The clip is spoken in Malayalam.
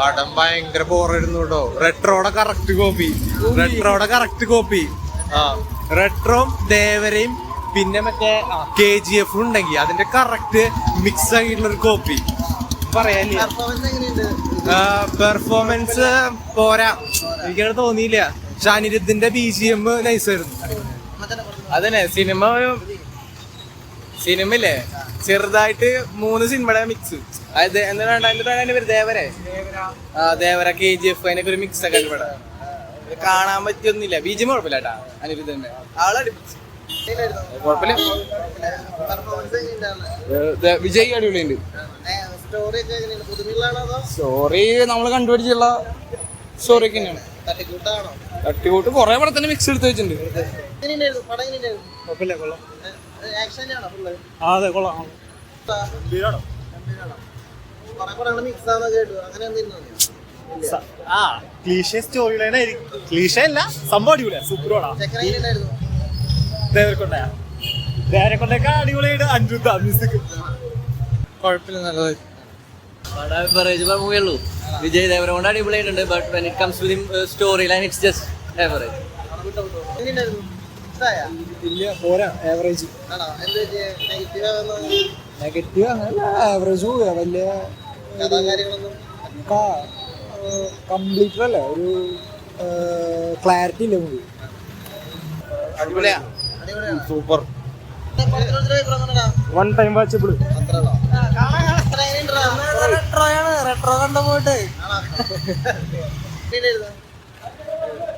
പടം ഭയങ്കര ബോറായിരുന്നു കേട്ടോ. റെട്രോടെ കറക്റ്റ് കോപ്പി റെട്രോടെ കറക്റ്റ് കോപ്പി ആ. റെട്രോം ദേവരയും പിന്നെ മറ്റേ കെ ജി എഫ് ഉണ്ടെങ്കിൽ അതിന്റെ കറക്റ്റ് മിക്സ് ആയിട്ടുള്ള ഒരു കോപ്പി പറയാല്ലേ പെർഫോമൻസ് പോരാ. എനിക്കത് തോന്നിയില്ല. ഷാനിരുദ്ധിന്റെ ബി ജി എം നൈസായിരുന്നു അതന്നെ സിനിമ സിനിമ ഇല്ലേ ചെറുതായിട്ട് മൂന്ന് സിനിമയുടെ മിക്സ് അതായത് എന്താണ് എന്നിട്ട് അതിന്റെ പേര് ദേവരെ. ആ ദേവര കെ ജി എഫ് അതിനൊക്കെ ഒരു മിക്സ് ഒക്കെ ഇവിടെ. കാണാൻ പറ്റിയൊന്നുമില്ല. ബീജം കുഴപ്പമില്ല കേട്ടാ. അനിരുദ്ധന്റെ ആളടി കുഴപ്പമില്ല. വിജയ് അടിപൊളിയുണ്ട്. സ്റ്റോറി നമ്മൾ കണ്ടുപിടിച്ചുള്ള സ്റ്റോറി ഒക്കെ തന്നെയാണ്. തട്ടിക്കൂട്ട് കൊറേ പടം തന്നെ മിക്സ് എടുത്ത് വെച്ചിട്ടുണ്ട്. അതെ കൊള്ളാം ആ ക്ലീഷ സ്റ്റോറി ലൈൻ ആയിരിക്കും. ക്ലീഷ അല്ല സംഭവം അടിപൊളിയാ ദേവരക്കൊണ്ടയാ. അടിപൊളിയായിട്ട് അഞ്ചു മ്യൂസിക് കുഴപ്പമില്ല നല്ലതായി. മൂവിയുള്ളൂ വിജയ് ദേവരകൊണ്ട് അടിപൊളിയായിട്ടുണ്ട് but when it comes with story line it's just average ഇഷ്ടായ? ഇല്ല പോരാ ആവറേജ് നെഗറ്റീവ് അങ്ങനല്ല ആവറേജ് പോവുക. വലിയ കംപ്ലീറ്റ് അല്ല ഒരു ക്ലാരിറ്റി ഇല്ല മൂവി അടിപൊളിയാ. Super. One time watchable retro കണ്ട പോയിട്ട്. Tienes dos.